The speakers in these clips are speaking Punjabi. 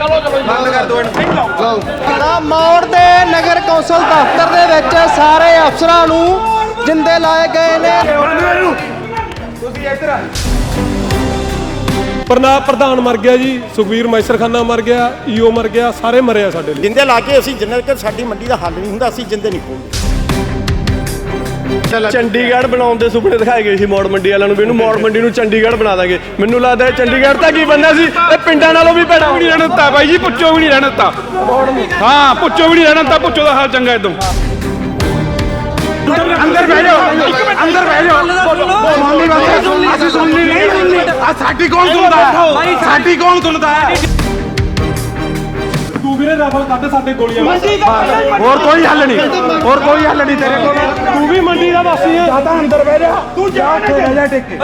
ਬੰਦ ਕਰ ਦੋ ਇਹਨੂੰ ਤਾਂ ਮੌੜ ਦੇ ਨਗਰ ਕੌਂਸਲ ਦਫ਼ਤਰ ਦੇ ਵਿੱਚ ਸਾਰੇ ਅਫਸਰਾਂ ਨੂੰ ਜਿੰਦੇ ਲਾਏ ਗਏ ਨੇ। ਪ੍ਰਨਾ ਪ੍ਰਧਾਨ ਮਰ ਗਿਆ ਜੀ ਸੁਖਵੀਰ ਮੈਸਰਖਾਨਾ ਮਰ ਗਿਆ ਈਓ ਮਰ ਗਿਆ ਸਾਰੇ ਮਰੇ ਆ ਸਾਡੇ ਲਈ। ਜਿੰਦੇ ਲਾ ਕੇ ਅਸੀਂ ਜਿੰਨਾ ਕਿ ਸਾਡੀ ਮੰਡੀ ਦਾ ਹੱਲ ਨਹੀਂ ਹੁੰਦਾ ਅਸੀਂ ਜਿੰਦੇ ਨਹੀਂ ਖੋਲਦੇ ਚੰਡੀਗੜ੍ਹ ਬਣਾਉਣ ਦੇ ਸੁਪਨੇ ਦਿਖਾਏ ਗਏ ਸੀ ਮੌੜ ਮੰਡੀ ਵਾਲਿਆਂ ਨੂੰ ਵੀ ਇਹਨੂੰ ਮੌੜ ਮੰਡੀ ਨੂੰ ਚੰਡੀਗੜ੍ਹ ਬਣਾ ਦਾਂਗੇ। ਮੈਨੂੰ ਲੱਗਦਾ ਚੰਡੀਗੜ੍ਹ ਤਾਂ ਕੀ ਬੰਦਾ ਸੀ? ਇਹ ਪਿੰਡਾਂ ਨਾਲੋਂ ਵੀ ਭੈੜਾ ਵੀ ਨਹੀਂ ਰਹਿਣਾ ਦਿੱਤਾ ਬਾਈ ਜੀ ਪੁੱਛੋ ਵੀ ਨਹੀਂ ਰਹਿਣਾ ਦਿੱਤਾ। ਹਾਂ ਪੁੱਛੋ ਵੀ ਨਹੀਂ ਰਹਿਣਾ ਦਿੱਤਾ ਪੁੱਛੋ ਦਾ ਹਾਲ ਚੰਗਾ ਇਦੋਂ ਅੰਦਰ ਬਹਿ ਜਾਓ ਅੰਦਰ ਬਹਿ ਜਾਓ। ਸੁਣਨੀ ਬਸ ਅਸੀਂ ਸੁਣਨੀ ਨਹੀਂ ਸੁਣਨੀ ਆ ਸਾਡੀ ਕੌਣ ਸੁਣਦਾ? ਹੈ ਸਾਡੀ ਕੌਣ ਸੁਣਦਾ? ਵੀਰੇ ਰਫਲ ਕੱਢ ਸਾਡੇ ਗੋਲੀਆਂ ਹੋਰ ਕੋਈ ਹੱਲ ਨਹੀਂ। ਹੋਰ ਕੋਈ ਹੱਲ ਨਹੀਂ ਤੇਰੇ ਕੋਲ। ਤੂੰ ਵੀ ਮੰਡੀ ਦਾ ਵਾਸੀ ਆ ਜਾਂ ਤਾਂ ਅੰਦਰ ਬਹਿ ਜਾ ਤੂੰ ਜਾ ਉੱਥੇ ਬਹਿ ਜਾ ਟਿਕ। ਕੇ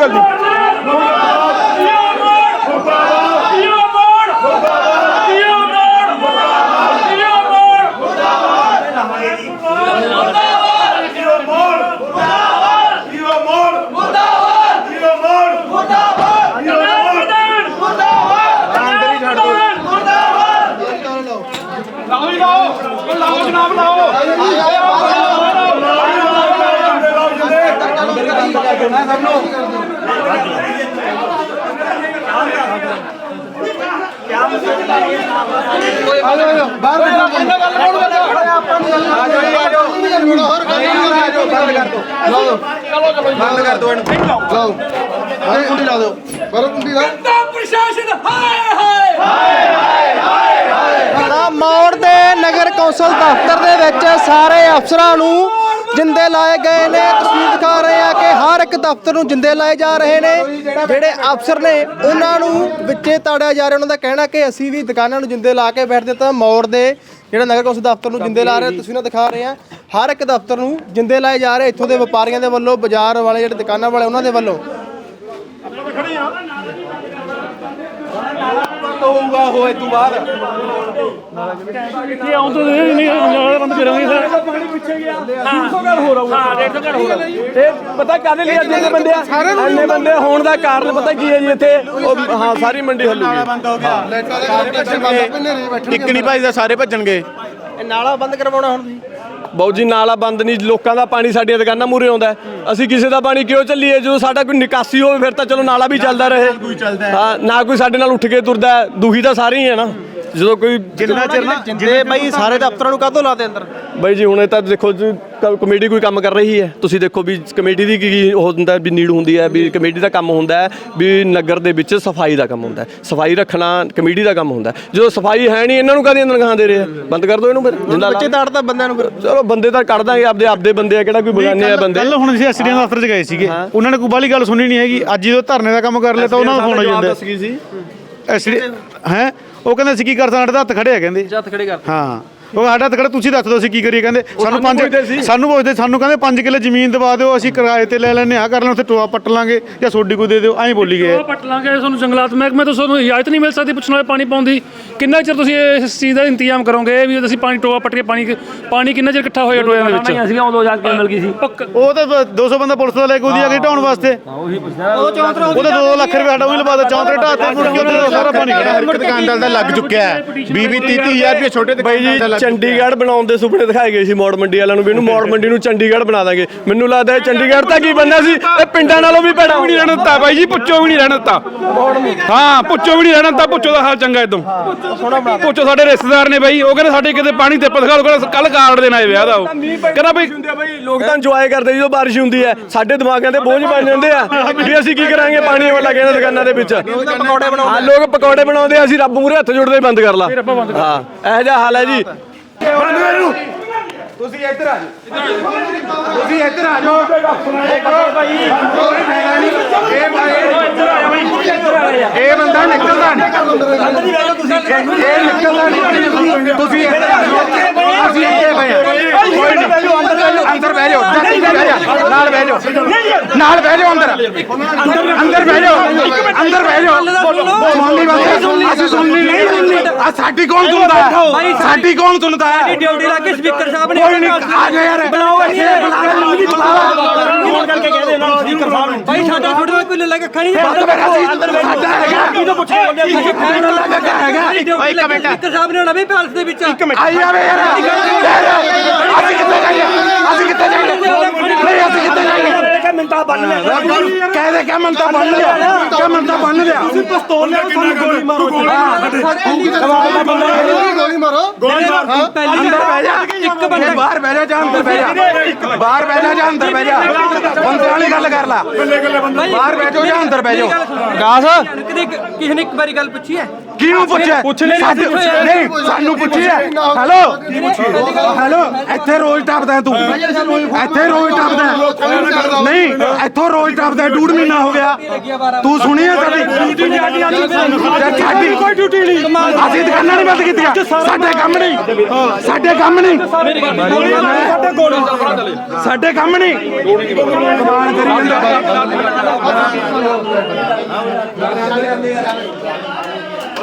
ਗੱਲ ਨਹੀਂ। ਬੰਦ ਕਰ ਦੋ ਇਹਨੂੰ ਤਾਂ ਮੌੜ ਦੇ ਨਗਰ ਕੌਂਸਲ ਦਫ਼ਤਰ ਦੇ ਵਿੱਚ ਸਾਰੇ ਅਫਸਰਾਂ ਨੂੰ ਜਿੰਦੇ ਲਾਏ ਗਏ ਨੇ, ਤਸਵੀਰ ਦਿਖਾ ਰਹੇ ਆ ਕਿ ਹਰ ਇੱਕ ਦਫ਼ਤਰ ਨੂੰ ਜਿੰਦੇ ਲਾਏ ਜਾ ਰਹੇ ਨੇ। ਜਿਹੜੇ ਅਫਸਰ ਨੇ, ਉਹਨਾਂ ਨੂੰ ਵਿੱਚੇ ਤਾੜਿਆ ਜਾ ਰਿਹਾ, ਉਹਨਾਂ ਦਾ ਕਹਿਣਾ ਕਿ ਅਸੀਂ ਵੀ ਦੁਕਾਨਾਂ ਨੂੰ ਜਿੰਦੇ ਲਾ ਕੇ ਬੈਠਦੇ ਤਾਂ ਮੌੜ ਦੇ ਜਿਹੜਾ ਨਗਰ ਕੌਂਸਲ ਦਫ਼ਤਰ ਨੂੰ ਜਿੰਦੇ ਲਾ ਰਹੇ ਤਸਵੀਰਾਂ ਦਿਖਾ ਰਹੇ ਆ ਹਰ ਇੱਕ ਦਫ਼ਤਰ ਨੂੰ ਜਿੰਦੇ ਲਾਏ ਜਾ ਰਹੇ, ਇੱਥੋਂ ਦੇ ਵਪਾਰੀਆਂ ਦੇ ਵੱਲੋਂ, ਬਾਜ਼ਾਰ ਵਾਲੇ ਜਿਹੜੇ ਦੁਕਾਨਾਂ ਵਾਲੇ, ਉਹਨਾਂ ਦੇ ਵੱਲੋਂ। ਹੋਊਗਾ ਉਹ ਇਹ ਤੋਂ ਬਾਅਦ। ਇਹ ਆਉਂ ਤੋਂ? ਨਹੀਂ ਨਾਲ ਬੰਦ ਕਰਾਂਗੇ ਸਰ। ਪਾਣੀ ਪਿੱਛੇ ਗਿਆ। 300 ਘਰ ਹੋ ਰਹਾ ਹਾਂ 150 ਘਰ ਹੋ ਰਹਾ ਇਹ ਪਤਾ ਕਾਹਦੇ ਲਈ ਅੱਜ ਇੰਨੇ ਬੰਦੇ ਆ? ਇੰਨੇ ਬੰਦੇ ਹੋਣ ਦਾ ਕਾਰਨ ਪਤਾ ਕੀ ਹੈ ਜੀ ਇੱਥੇ? ਉਹ ਹਾਂ ਸਾਰੀ ਮੰਡੀ ਹੱਲੂਗੀ। ਇੱਕ ਨਹੀਂ ਭਾਈ ਦਾ ਸਾਰੇ ਭੱਜਣਗੇ। ਇਹ ਨਾਲਾ ਬੰਦ ਕਰਵਾਉਣਾ ਹੁਣ ਤੁਸੀਂ? ਬਾਊ ਜੀ ਨਾਲਾ ਬੰਦ ਨਹੀਂ ਲੋਕਾਂ ਦਾ ਪਾਣੀ ਸਾਡੀਆਂ ਦੁਕਾਨਾਂ ਮੂਰੇ ਆਉਂਦਾ। ਅਸੀਂ ਕਿਸੇ ਦਾ ਪਾਣੀ ਕਿਉਂ ਚੱਲੀਏ? ਜਦੋਂ ਸਾਡਾ ਕੋਈ ਨਿਕਾਸੀ ਹੋਵੇ ਫਿਰ ਤਾਂ ਚਲੋ ਨਾਲਾ ਵੀ ਚੱਲਦਾ ਰਹੇ। ਹਾਂ। ਨਾ ਕੋਈ ਸਾਡੇ ਨਾਲ ਉੱਠ ਕੇ ਤੁਰਦਾ। ਦੁਖੀ ਤਾਂ ਸਾਰੇ ਹੀ ਹੈ ਨਾ। ਜਦੋਂ ਕੋਈ ਜਿੰਨਾ ਚਿਰ ਨਾ ਜਿੰਦੇ ਬਈ ਸਾਰੇ ਦਫ਼ਤਰਾਂ ਨੂੰ ਕਾਹਤੋਂ ਲਾਤੇ ਅੰਦਰ? ਬਾਈ ਜੀ ਹੁਣ ਇਹ ਤਾਂ ਦੇਖੋ ਜੀ, ਕ- ਕਮੇਟੀ ਕੋਈ ਕੰਮ ਕਰ ਰਹੀ ਹੈ। ਤੁਸੀਂ ਦੇਖੋ ਵੀ ਕਮੇਟੀ ਦੀ ਕੀ ਕੀ ਉਹ ਹੁੰਦਾ ਵੀ ਨੀਡ ਹੁੰਦੀ ਹੈ ਵੀ ਕਮੇਟੀ ਦਾ ਕੰਮ ਹੁੰਦਾ ਹੈ ਵੀ ਨਗਰ ਦੇ ਵਿੱਚ ਸਫ਼ਾਈ ਦਾ ਕੰਮ ਹੁੰਦਾ ਹੈ। ਸਫ਼ਾਈ ਰੱਖਣਾ ਕਮੇਟੀ ਦਾ ਕੰਮ ਹੁੰਦਾ ਹੈ। ਜਦੋਂ ਸਫ਼ਾਈ ਹੈ ਨਹੀਂ ਇਹਨਾਂ ਨੂੰ ਕਾਹਦੀਆਂ ਤਨਖਾਹਾਂ ਦੇ ਰਹੇ ਆ? ਬੰਦ ਕਰ ਦਿਓ ਇਹਨੂੰ ਫਿਰ। ਜਿੰਦਾ ਲਾ ਬੱਚੇ ਤਾੜਦਾ ਬੰਦਿਆਂ ਨੂੰ ਫਿਰ। ਚਲੋ ਬੰਦੇ ਤਾਂ ਕੱਢ ਦਾਂਗੇ ਆਪਦੇ ਆਪਦੇ ਬੰਦੇ ਆ ਕਿਹੜਾ ਕੋਈ ਬਗਾਨੇ ਆ ਬੰਦੇ? ਕੱਲ ਹੁਣ ਅਸੀਂ ਐਸਡੀਐਮ ਦਫ਼ਤਰ 'ਚ ਗਏ ਸੀਗੇ। ਉਹਨਾਂ ਨੇ ਕੋਈ ਬਾਲੀ ਗੱਲ ਸੁਣੀ ਨਹੀਂ ਹੈਗੀ। ਅੱਜ ਜਦੋਂ ਧਰਨੇ ਦਾ ਕੰਮ ਕਰ ਲਿਆ ਤਾਂ ਉਹਨਾਂ ਨੂੰ ਫੋਨ ਆ ਜਾਂਦਾ ਸੀ। ਐਸਡੀ ਹੈ? ਉਹ ਕਹਿੰਦੇ ਅਸੀਂ ਕੀ ਕਰ ਸਕਦੇ ਸਾਡੇ ਤਾਂ ਹੱਥ ਖੜੇ ਆ ਕਹਿੰਦੇ। ਹੱਥ ਖੜੇ ਕਰ ਹਾਂ। ਉਹ ਸਾਡਾ ਤਾਂ ਖੜਾ ਤੁਸੀਂ ਦੱਸ ਦਿਓ ਅਸੀਂ ਕੀ ਕਰੀਏ ਕਹਿੰਦੇ ਸਾਨੂੰ ਪੰਜ ਸਾਨੂੰ ਪੁੱਛਦੇ ਸਾਨੂੰ ਕਹਿੰਦੇ 5 ਕਿੱਲੇ ਜ਼ਮੀਨ ਦਵਾ ਦਿਓ ਅਸੀਂ ਕਿਰਾਏ ਤੇ ਲੈ ਲੈਣੇ ਆ ਕਰ ਲੈਣ ਉੱਥੇ ਟੋਆ ਪੱਟ ਲਾਂਗੇ ਜਾਂ ਸੋਡੀ ਕੋ ਦੇ ਦਿਓ ਐਂ ਬੋਲੀ ਗਏ। ਉਹ ਪੱਟ ਲਾਂਗੇ ਤੁਹਾਨੂੰ ਜੰਗਲਾਤ ਮਹਿਕਮੇ ਤੋਂ ਤੁਹਾਨੂੰ ਇਜਾਜ਼ਤ ਨਹੀਂ ਮਿਲ ਸਕਦੀ ਪੁੱਛਣ ਵਾਲੇ ਪਾਣੀ ਪਾਉਣ ਦੀ। ਕਿੰਨਾ ਚਿਰ ਤੁਸੀਂ ਇਸ ਚੀਜ਼ ਦਾ ਇੰਤਜ਼ਾਮ ਕਰੋਗੇ ਵੀ ਅਸੀਂ ਪਾਣੀ ਟੋਆ ਪੱਟ ਕੇ ਪਾਣੀ ਪਾਣੀ ਕਿੰਨਾ ਚਿਰ ਇਕੱਠਾ ਹੋਇਆ ਟੋਇਆਂ ਦੇ ਵਿੱਚ? ਅਸੀਂ ਉਦੋਂ ਜਾ ਕੇ ਮਿਲ ਗਈ ਸੀ। ਉਹ ਤਾਂ 200 ਬੰਦਾ ਪੁਲਿਸ ਦਾ ਲੈ ਕੇ ਉਹਦੀ ਆ ਕੇ ਢਾਉਣ ਵਾਸਤੇ। ਉਹਦੇ 2 ਲੱਖ ਰੁਪਏ ਸਾਡਾ ਉਹੀ ਲਵਾ ਦੋ ਚੌਂਤਰੇ ਢਾਤੇ ਮੁੜ ਕੇ ਉਹਦੇ ਸਾਰਾ ਪਾਣੀ ਇੱਕ ਦੁਕਾਨਦਾਰ ਦਾ ਲੱਗ ਚੁੱਕਿਆ ਹੈ। 20 20 30 ਹਜ਼ਾਰ ਰੁਪਏ ਛੋਟੇ ਬਾਈ ਜੀ ਚੰਡੀਗੜ੍ਹ ਬਣਾਉਣ ਦੇ ਸੁਪਨੇ ਦਿਖਾਏ ਗਏ ਸੀ ਮੌੜ ਮੰਡੀ ਵਾਲਿਆਂ ਨੂੰ ਵੀ ਇਹਨੂੰ ਮੌੜ ਮੰਡੀ ਨੂੰ ਚੰਡੀਗੜ੍ਹ ਬਣਾ ਦਾਂਗੇ। ਮੈਨੂੰ ਲੱਗਦਾ ਇਹ ਚੰਡੀਗੜ੍ਹ ਤਾਂ ਕੀ ਬੰਦਾ ਸੀ? ਇਹ ਪਿੰਡਾਂ ਨਾਲੋਂ ਵੀ ਭੈੜਾ ਵੀ ਨਹੀਂ ਰਹਿਣਾ ਦਿੱਤਾ ਬਾਈ ਜੀ ਪੁੱਛੋ ਵੀ ਨਹੀਂ ਰਹਿਣਾ ਦਿੱਤਾ ਹਾਂ ਪੁੱਛੋ ਵੀ ਨਹੀਂ ਰਹਿਣਾ ਦਿੱਤਾ ਪੁੱਛੋ ਦਾ ਹਾਲ ਚੰਗਾ ਇਦੋਂ ਪੁੱਛੋ ਸਾਡੇ ਰਿਸ਼ਤੇਦਾਰ ਨੇ ਬਾਈ ਉਹ ਕਹਿੰਦੇ ਸਾਡੇ ਕਿਤੇ ਪਾਣੀ ਤੇ ਦਿਖਾ ਲਓ ਕੱਲ ਕਾਰਡ ਦੇਣ ਆਏ ਵਿਆਹ ਦਾ ਉਹ। ਕਹਿੰਦਾ ਬਈ ਲੋਕ ਤਾਂ ਇੰਜੋਏ ਕਰਦੇ ਜਦੋਂ ਬਾਰਿਸ਼ ਹੁੰਦੀ ਹੈ ਸਾਡੇ ਦਿਮਾਗਾਂ ਤੇ ਬੋਝ ਬਣ ਜਾਂਦੇ ਆ ਵੀ ਅਸੀਂ ਕੀ ਕਰਾਂਗੇ ਪਾਣੀ ਵਾਲਾ ਕਹਿੰਦੇ ਦੁਕਾਨਾਂ ਦੇ ਵਿੱਚ। ਪਕੌੜੇ ਬਣਾਉਂਦੇ ਹਾਂ ਲੋਕ ਪਕੌੜੇ ਬਣਾਉਂਦੇ ਆ, ਅਸੀਂ ਰੱਬ ਮੂਰੇ ਹੱਥ ਜੋੜਦੇ ਬੰਦ ਕਰ ਲਾ। ਹਾਂ ਇਹੋ ਜਿਹਾ ਹਾਲ ਹੈ ਜੀ। ਤੁਸੀਂ ਇੱਧਰ ਆ ਜਾਓ। ਤੁਸੀਂ ਇੱਧਰ ਆ ਜਾਓ। ਇਹ ਭਾਈ ਇਹ ਬੰਦਾ ਨਿਕਲਦਾ ਨਹੀਂ। ਇਹ ਨਿਕਲਦਾ ਨਹੀਂ। ਤੁਸੀਂ ਇੱਧਰ ਆ ਜਾਓ। ਅਸੀਂ ਇੱਥੇ ਪਏ ਬਹਿ ਜਾਓ ਅੰਦਰ ਬਹਿ ਜਾ ਨਾਲ ਬਹਿ ਜਾਓ ਨਾਲ ਬਹਿ ਜਾਓ ਅੰਦਰ ਅੰਦਰ ਬਹਿ ਜਾਓ ਅੰਦਰ ਬਹਿ ਜਾਓ ਸੁਣਨੀ ਬੰਦੇ ਅਸੀਂ ਸੁਣਨੀ ਨਹੀਂ ਸੁਣਨੀ ਆ ਸਾਡੀ ਕੌਣ ਸੁਣਦਾ ਹੈ ਸਾਡੀ ਕੌਣ ਸੁਣਦਾ ਹੈ ਡਿਊਟੀ ਲਾ ਕੇ ਸਪੀਕਰ ਸਾਹਿਬ ਨੇ ਕੋਈ ਨਹੀਂ ਆ ਜਾ ਯਾਰ ਬੁਲਾਓ ਇੱਥੇ। ਬੁਲਾਓ ਕਰਕੇ ਕਹਿ ਦੇ ਨਾਲ ਸਪੀਕਰ ਸਾਹਿਬ ਨੂੰ ਭਾਈ ਸਾਡਾ ਕੋਈ ਨਹੀਂ ਬਸ ਮੇਰਾ ਸੀ ਸਾਡਾ ਹੈਗਾ ਕਿਹਨੂੰ ਪੁੱਛੇ ਕਿਹਨੂੰ ਲੱਗਾ ਹੈਗਾ ਓਏ ਇੱਕ ਮਿੰਟ ਸਪੀਕਰ ਸਾਹਿਬ ਨੇ ਨਵੇਂ ਪੈਲਸ ਦੇ ਵਿੱਚ ਆਈ ਜਾਵੇ ਯਾਰ ਅਸੀਂ ਕਿੱਥੇ ਜਾਈਏ ਅਸੀਂ ਕਿੱਥੇ ਜਾਈਏ ਨਹੀਂ ਅਸੀਂ ਕਿੱਥੇ ਜਾਈਏ ਮਿੰਤਾ ਬੰਨ ਲੈ ਕਹਦੇ ਕਿ ਮਿੰਤਾ ਬੰਨ ਲਿਆ ਕਿ ਮਿੰਤਾ ਬੰਨ ਲਿਆ ਤੁਸੀਂ ਪਿਸਤੌਲ ਲੈ ਸਾਨੂੰ ਗੋਲੀ ਮਾਰੋ ਗੋਲੀ ਮਾਰੋ ਅੰਦਰ ਬਹਿ ਜਾ ਇੱਕ ਬੰਦਾ ਬਾਹਰ ਬਹਿ ਜਾ ਜਾਂ ਅੰਦਰ ਬਹਿ ਜਾ ਬਾਹਰ ਬਹਿ ਜਾ ਜਾਂ ਅੰਦਰ ਬਹਿ ਜਾ ਬੰਦੇ ਵਾਲੀ ਗੱਲ ਕਰ ਲਾ ਬਾਹਰ ਬਹਿ ਜਾਓ ਜਾਂ ਅੰਦਰ ਬਹਿ ਗਾਸ ਕਦੇ ਕਿਸੇ ਨੇ ਇੱਕ ਵਾਰੀ ਗੱਲ ਪੁੱਛੀ ਹੈ? ਕਿਹਨੂੰ ਪੁੱਛਿਆ? ਸਾਡੇ- ਨਹੀਂ ਸਾਨੂੰ ਪੁੱਛਿਆ? ਹੈਲੋ? ਹੈਲੋ? ਇੱਥੇ ਰੋਜ਼ ਟੱਪਦਾ ਤੂੰ। ਇੱਥੇ ਰੋਜ਼ ਟੱਪਦਾ ਨਹੀਂ ਇੱਥੋਂ ਰੋਜ਼ ਟੱਪਦਾ ਡੂਢ ਮਹੀਨਾ ਹੋ ਗਿਆ। ਤੂੰ ਸੁਣੀ ਹੈ ਸਾਡੀ? ਡਿਊਟੀ ਨਹੀਂ ਸਾਡੀ ਕੋਈ ਡਿਊਟੀ ਨਹੀਂ। ਅਸੀਂ ਦੁਕਾਨਾਂ ਨਹੀਂ ਬੰਦ ਕੀਤੀਆਂ। ਸਾਡੇ ਕੰਮ ਨਹੀਂ। ਸਾਡੇ ਕੰਮ ਨਹੀਂ। ਸਾਡੇ ਕੰਮ ਨਹੀਂ। ਕਮਾਲ ਕਰੀ ਜਾਂਦਾ।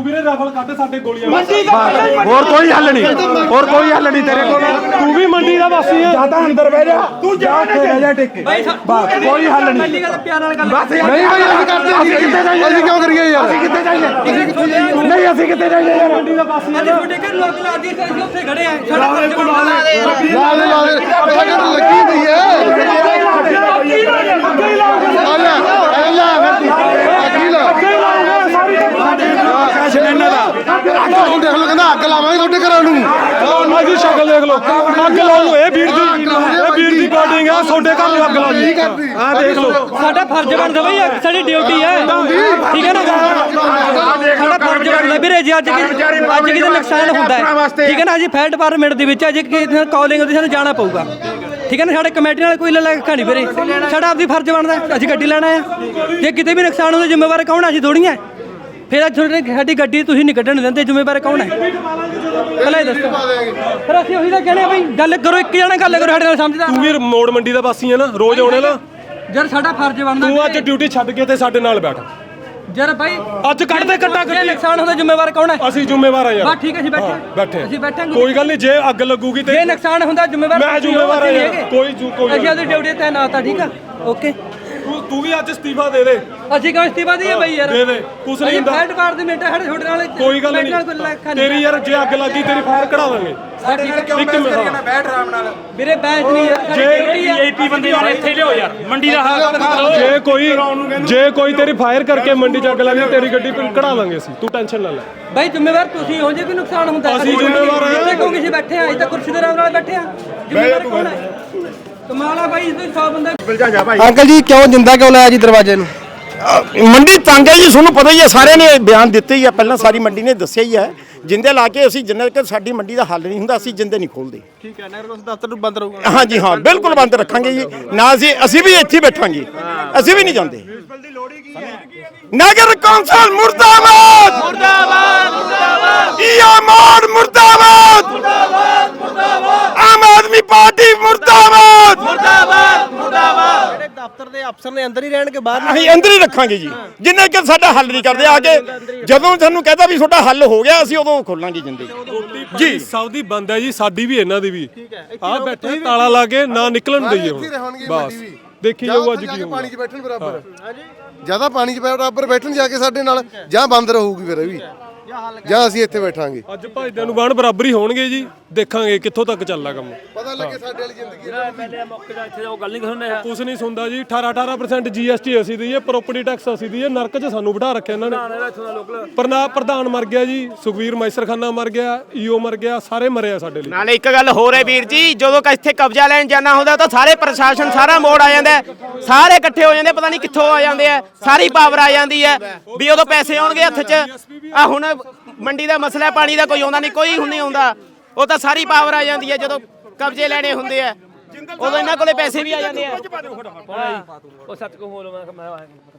ਤੂੰ ਵੀਰੇ ਰਫਲ ਕੱਢ ਸਾਡੇ ਗੋਲੀਆਂ ਹੋਰ ਕੋਈ ਹੱਲ ਨਹੀਂ ਹੋਰ ਕੋਈ ਹੱਲ ਨਹੀਂ ਤੇਰੇ ਕੋਲ। ਤੂੰ ਵੀ ਮੰਡੀ ਦਾ ਵਾਸੀ ਆ। ਜਾਂ ਤਾਂ ਅੰਦਰ ਬਹਿ ਜਾ। ਤੂੰ ਜਾ ਉੱਥੇ ਬਹਿ ਜਾ ਟਿਕ ਕੇ ਬਸ ਕੋਈ ਹੱਲ ਨਹੀਂ। ਪਹਿਲੀ ਗੱਲ ਪਿਆਰ ਨਾਲ ਗੱਲ ਬਸ ਯਾਰ ਨਹੀਂ ਬਈ ਅਸੀਂ ਕਰਦੇ ਅਸੀਂ ਕਿੱਥੇ ਜਾਈਏ ਅਸੀਂ ਕਿਉਂ ਕਰੀਏ ਯਾਰ? ਅਸੀਂ ਕਿੱਥੇ ਜਾਈਏ? ਨਹੀਂ ਅਸੀਂ ਕਿੱਥੇ ਜਾਈਏ? ਯਾਰ ਮੰਡੀ ਦਾ ਪਾਸ ਅੱਜ ਤੁਹਾਡੇ ਘਰ ਲੋਕ ਲਾ ਦੀ ਅਸੀਂ ਉੱਥੇ ਖੜੇ ਆ। ਸਾਡਾ ਫਰਜ਼ ਬਣਦਾ ਹੈ ਲਾ ਦੇ ਲਾ ਦੇ ਸਾਡੇ ਤਾਂ ਲੱਗੀ ਪਈ ਹੈ ਆ ਲੈ ਆ ਲੈ ਅੱਗੀ ਲਾ ਕਾਸ਼ ਇਹਨਾਂ ਦਾ ਹੁਣ ਦੇਖ ਲਓ ਕਹਿੰਦਾ ਅੱਗ ਲਾਵਾਂਗੇ ਤੁਹਾਡੇ ਘਰਾਂ ਨੂੰ ਆਜੀ ਸ਼ਕਲ ਦੇਖ ਲਓ ਅੱਗ ਲਾਉਣ ਨੂੰ ਇਹ ਵੀਰ ਦੀ ਇਹ ਵੀਰ ਦੀ ਬਾਡਿੰਗ ਆ ਤੁਹਾਡੇ ਘਰ ਨੂੰ ਅੱਗ ਲਾ ਕੀ ਦੀ ਕਰਦੀ। ਆ ਦੇਖ ਲਓ। ਸਾਡਾ ਫਰਜ਼ ਬਣਦਾ ਬਈ ਇਹ ਸਾਡੀ ਡਿਊਟੀ ਹੈ। ਠੀਕ ਹੈ ਨਾ? ਸਾਡਾ ਫਰਜ਼ ਬਣਦਾ ਵੀਰੇ ਜੀ ਅੱਜ ਕਿ ਅੱਜ ਕਿਤੇ ਨੁਕਸਾਨ ਹੁੰਦਾ ਹੈ। ਠੀਕ ਹੈ ਨਾ? ਜੀ ਫਾਇਰ ਡਿਪਾਰਟਮੈਂਟ ਦੇ ਵਿੱਚ ਅੱਜ ਕਿਸੇ ਕਾਲਿੰਗ ਤੇ ਸਾਨੂੰ ਜਾਣਾ ਪਊਗਾ। ਠੀਕ ਹੈ ਨਾ? ਸਾਡੇ ਕਮੇਟੀ ਨਾਲ ਕੋਈ ਲੱਗਾ ਖਾਣੀ ਵੀਰੇ। ਸਾਡਾ ਆਪਦੀ ਫਰਜ਼ ਬਣਦਾ ਅਸੀਂ ਗੱਡੀ ਲੈਣਾ ਹੈ। ਜੇ ਕਿਤੇ ਵੀ ਨੁਕਸਾਨ ਹੁੰਦਾ ਜ਼ਿੰਮੇਵਾਰ ਕੌਣ ਹੈ ਅਸੀਂ ਥੋੜੀਆਂ ਫਿਰ ਅੱਜ ਤੁਹਾਡੇ ਸਾਡੀ ਗੱਡੀ ਤੁਸੀਂ ਨਹੀਂ ਕੱਢਣ ਦਿੰਦੇ ਜ਼ਿੰਮੇਵਾਰ ਕੌਣ ਹੈ? ਪਹਿਲਾਂ ਇਹ ਦੱਸੋ। ਫਿਰ ਅਸੀਂ ਉਹੀ ਤਾਂ ਕਹਿੰਦੇ ਆ ਬਈ ਗੱਲ ਕਰੋ ਇੱਕ ਜਣਾ ਗੱਲ ਕਰੋ ਸਾਡੇ ਨਾਲ ਸਮਝਦਾ ਤੂੰ ਵੀ ਮੋੜ ਮੰਡੀ ਦਾ ਵਾਸੀ ਆ ਨਾ ਰੋਜ਼ ਆਉਣੇ ਨਾ। ਜਦ ਸਾਡਾ ਫਰਜ਼ ਬਣਦਾ ਤੂੰ ਅੱਜ। ਡਿਊਟੀ ਛੱਡ ਕੇ ਤੇ ਸਾਡੇ ਨਾਲ ਬੈਠ। ਜਦ ਭਾਈ ਅੱਜ ਕੱਢ ਦੇ ਕੱਟਾ ਜੇ ਕੱਟੀ ਨੁਕਸਾਨ ਹੁੰਦਾ ਜ਼ਿੰਮੇਵਾਰ ਕੌਣ ਹੈ? ਅਸੀਂ ਜ਼ਿੰਮੇਵਾਰ ਆ ਯਾਰ। ਬਸ ਠੀਕ ਹੈ ਅਸੀਂ ਬੈਠੇ। ਹਾਂ, ਹਾਂ। ਬੈਠੇ ਅਸੀਂ ਬੈਠਾਂਗੇ। ਕੋਈ ਗੱਲ ਨਹੀਂ ਜੇ ਅੱਗ ਲੱਗੂਗੀ ਤੇ ਜੇ ਨੁਕਸਾਨ ਹੁੰਦਾ ਜ਼ਿੰਮੇਵਾਰ ਮੈਂ ਜ਼ਿੰਮੇਵਾਰ ਹਾਂ ਯਾਰ, ਹੈਗੇ। ਕੋਈ ਜ਼ੂ- ਕੋਈ ਅਸੀਂ ਆਪਦੀ ਡਿਊਟੀ ਤੇ ਨਾ ਤਾਂ ਠੀਕ ਆ? ਓਕੇ ਤੂੰ ਵੀ ਅੱਜ ਅਸਤੀਫਾ ਦੇ ਦੇ। ਅਸੀਂ ਕਿਉਂ ਇਸਤੀਫਾ ਦਈਏ ਬਈ ਯਾਰ? ਦੇ ਦੇ ਕੁਛ ਨਹੀਂ ਹੁੰਦਾ। ਫਾਇਰ ਡਿਪਾਰਟਮੈਂਟ ਸਾਡੇ ਤੁਹਾਡੇ ਨਾਲ ਕੋਈ ਗੱਲ ਸਾਡੇ ਨਾਲ ਕੋਈ ਲੱਖਾਂ ਨਹੀਂ ਤੇਰੀ ਯਾਰ ਜੇ ਅੱਗ ਲੱਗੀ ਤੇਰੀ ਫਾਇਰ ਕਢਾ ਦਾਂਗੇ। ਸਾਡੇ ਨਾਲ ਕਿਉਂ ਮਿੰਟ ਹਾਂ। ਬੈਠ ਆਰਾਮ ਨਾਲ। ਵੀਰੇ ਬੈਂਚ ਨਹੀਂ ਯਾਰ ਸਾਡੀ ਡਿਊਟੀ ਵੀਆਈਪੀ ਬੰਦੇ ਯਾਰ ਇੱਥੇ ਲਿਓ ਯਾਰ। ਮੰਡੀ ਦਾ ਹਾਲ ਜੇ ਕੋਈ ਜੇ ਕੋਈ ਤੇਰੀ ਫਾਇਰ ਕਰਕੇ ਮੰਡੀ ਚ ਅੱਗ ਲੱਗੀ ਤੇਰੀ ਗੱਡੀ ਪਰ ਕਢਾ ਦਾਂਗੇ ਅਸੀਂ। ਤੂੰ ਟੈਨਸ਼ਨ ਨਾ ਲੈ। ਬਈ ਜ਼ਿੰਮੇਵਾਰ ਤੁਸੀਂ ਹੋ ਜੇ ਕੋਈ ਨੁਕਸਾਨ ਹੁੰਦਾ ਅਸੀਂ ਜ਼ਿੰਮੇਵਾਰ ਹਾਂ। ਇੱਥੇ ਕਿਉਂਕਿ ਅਸੀਂ ਬੈਠੇ ਆ ਅਸੀਂ ਤਾਂ ਕੁਰਸੀ ਦੇ ਆਰਾਮ ਨਾਲ ਬੈਠੇ ਆ। ਜ਼ਿੰਮੇਵਾਰ ਕੌਣ ਹੈ? ਕਮਾਲ ਆ ਬਾਈ ਤੁਸੀਂ 100 ਬੰਦਾ ਅੰਕਲ ਜੀ ਕਿਉਂ ਜਿੰਦਾ ਕਿਉਂ ਲਾਇਆ ਜੀ ਦਰਵਾਜ਼ੇ ਨੂੰ? ਮੰਡੀ ਤੰਗ ਹੈ ਜੀ ਤੁਹਾਨੂੰ ਪਤਾ ਹੀ ਹੈ ਸਾਰਿਆਂ ਨੇ ਬਿਆਨ ਦਿੱਤੇ ਹੀ ਆ ਪਹਿਲਾਂ ਸਾਰੀ ਮੰਡੀ ਨੇ ਦੱਸਿਆ ਹੀ ਹੈ ਜਿੰਦੇ ਲਾ ਕੇ ਅਸੀਂ ਜਿੰਨਾ ਤੱਕ ਸਾਡੀ ਮੰਡੀ ਦਾ ਹੱਲ ਨਹੀਂ ਹੁੰਦਾ ਅਸੀਂ ਜਿੰਦੇ ਨਹੀਂ ਖੋਲਦੇ। ਠੀਕ ਹੈ ਨਗਰ ਕੌਂਸਲ ਦਫ਼ਤਰ ਨੂੰ ਬੰਦ ਰਹੂਗਾ। ਹਾਂਜੀ ਹਾਂ ਬਿਲਕੁਲ ਬੰਦ ਰੱਖਾਂਗੇ ਜੀ ਨਾ ਅਸੀਂ ਅਸੀਂ ਵੀ ਇੱਥੇ ਬੈਠਾਂਗੇ ਅਸੀਂ ਵੀ ਨਹੀਂ ਜਾਂਦੇ। ਨਗਰ ਕੌਂਸਲ ਮੁਰਦਾਬਾਦ! ਮੁਰਦਾਬਾਦ ਮੁਰਦਾਬਾਦ। ਈਆ ਮੋੜ ਮੁਰਦਾਬਾਦ ਮੁਰਦਾਬਾਦ ਆਮ ਆਦਮੀ ਪਾਰਟੀ ਮੁਰਦਾਬਾਦ ਜਿਹੜੇ ਦਫ਼ਤਰ ਦੇ ਅਫਸਰ ਨੇ ਅੰਦਰ ਹੀ ਰਹਿਣਗੇ ਬਾਹਰ ਨਹੀਂ ਅਸੀਂ ਅੰਦਰ ਹੀ ਰੱਖਾਂਗੇ ਜੀ। ਜਿੰਨੇ ਕਿ ਸਾਡਾ ਹੱਲ ਨਹੀਂ ਕਰਦੇ ਆ ਕੇ ਜਦੋਂ ਸਾਨੂੰ ਕਹਦਾ ਵੀ ਤੁਹਾਡਾ ਹੱਲ ਹੋ ਗਿਆ ਅਸੀਂ ਉਦੋਂ ਖੋਲਾਂਗੇ ਜਿੰਦੇ ਜੀ ਸਭ ਦੀ ਬੰਦ ਹੈ ਜੀ ਸਾਡੀ ਵੀ ਇਹਨਾਂ ਦੀ ਵੀ। ਆ ਬੈਠੇ ਤਾਲਾ ਲਾ ਕੇ ਨਾ ਨਿਕਲਣ ਦਈਏ ਹੁਣ। ਬਸ ਦੇਖੀ ਜਾਊ ਅੱਜ ਕੀ ਹੋਊਗਾ ਪਾਣੀ 'ਚ ਬੈਠਣ ਬਰਾਬਰ। ਜ਼ਿਆਦਾ ਪਾਣੀ 'ਚ ਬਰਾਬਰ ਬੈਠਣ ਜਾ ਕੇ ਸਾਡੇ ਨਾਲ ਜਾਂ ਬੰਦ ਰਹੂਗੀ ਫਿਰ ਇਹ ਵੀ। ਜਾਂ ਅਸੀਂ ਇੱਥੇ ਬੈਠਾਂਗੇ। ਅੱਜ ਭਾਈਦਿਆਂ ਨੂੰ ਬਾਣ ਬਰਾਬਰ ਹੋਣਗੇ ਜੀ। ਦੇਖਾਂਗੇ ਕਿੱਥੋਂ ਤੱਕ ਚੱਲਦਾ ਕੰਮ। ਪਤਾ ਲੱਗੇ ਸਾਡੇ ਵਾਲੀ ਜ਼ਿੰਦਗੀ ਦਾ ਕੁਛ ਨਹੀਂ ਸੁਣਦਾ ਜੀ। 18 18% ਜੀਐਸਟੀ ਅਸੀਂ ਦਈਏ ਪ੍ਰਾਪਰਟੀ ਟੈਕਸ ਅਸੀਂ ਦਈਏ ਨਰਕ 'ਚ ਸਾਨੂੰ ਬਿਠਾ ਰੱਖਿਆ ਇਹਨਾਂ ਨੇ। ਪ੍ਰਨਾ ਪ੍ਰਧਾਨ ਮਰ ਗਿਆ ਜੀ। ਸੁਖਵੀਰ ਮੈਸਰਖਾਨਾ ਮਰ ਗਿਆ ਈਓ ਮਰ ਗਿਆ ਸਾਰੇ ਮਰੇ ਆ ਸਾਡੇ ਲਈ। ਨਾਲੇ ਇੱਕ ਗੱਲ ਹੋਰ ਹੈ ਵੀਰ ਜੀ ਜਦੋਂ ਕ ਇੱਥੇ ਕਬਜ਼ਾ ਲੈਣ ਜਾਣਾ ਹੁੰਦਾ ਤਾਂ ਸਾਰੇ ਪ੍ਰਸ਼ਾਸਨ ਸਾਰਾ ਮੋੜ ਆ ਜਾਂਦਾ। ਸਾਰੇ ਇਕੱਠੇ ਹੋ ਜਾਂਦੇ ਪਤਾ ਨਹੀਂ ਕਿੱਥੋਂ ਆ ਜਾਂਦੇ ਆ। ਸਾਰੀ ਪਾਵਰ ਆ ਜਾਂਦੀ ਹੈ। ਵੀ ਉਦੋਂ ਪੈਸੇ ਆਉਣਗੇ ਹੱਥ 'ਚ। ਆ ਹੁਣ ਮੰਡੀ ਦਾ ਮਸਲਾ ਹੈ, ਪਾਣੀ ਦਾ ਕੋਈ ਆਉਂਦਾ ਨਹੀਂ ਕੋਈ ਹੁਣ ਨਹੀਂ ਆਉਂਦਾ। ਉਹ ਤਾਂ ਸਾਰੀ ਪਾਵਰ ਆ ਜਾਂਦੀ ਹੈ ਜਦੋਂ ਕਬਜ਼ੇ ਲੈਣੇ ਹੁੰਦੇ ਆ। ਉਦੋਂ ਇਹਨਾਂ ਕੋਲੇ ਪੈਸੇ ਵੀ ਆ ਜਾਂਦੇ ਆ। ਉਹ ਸੱਚ ਕੋ ਹੋਲੋ ਮੈਂ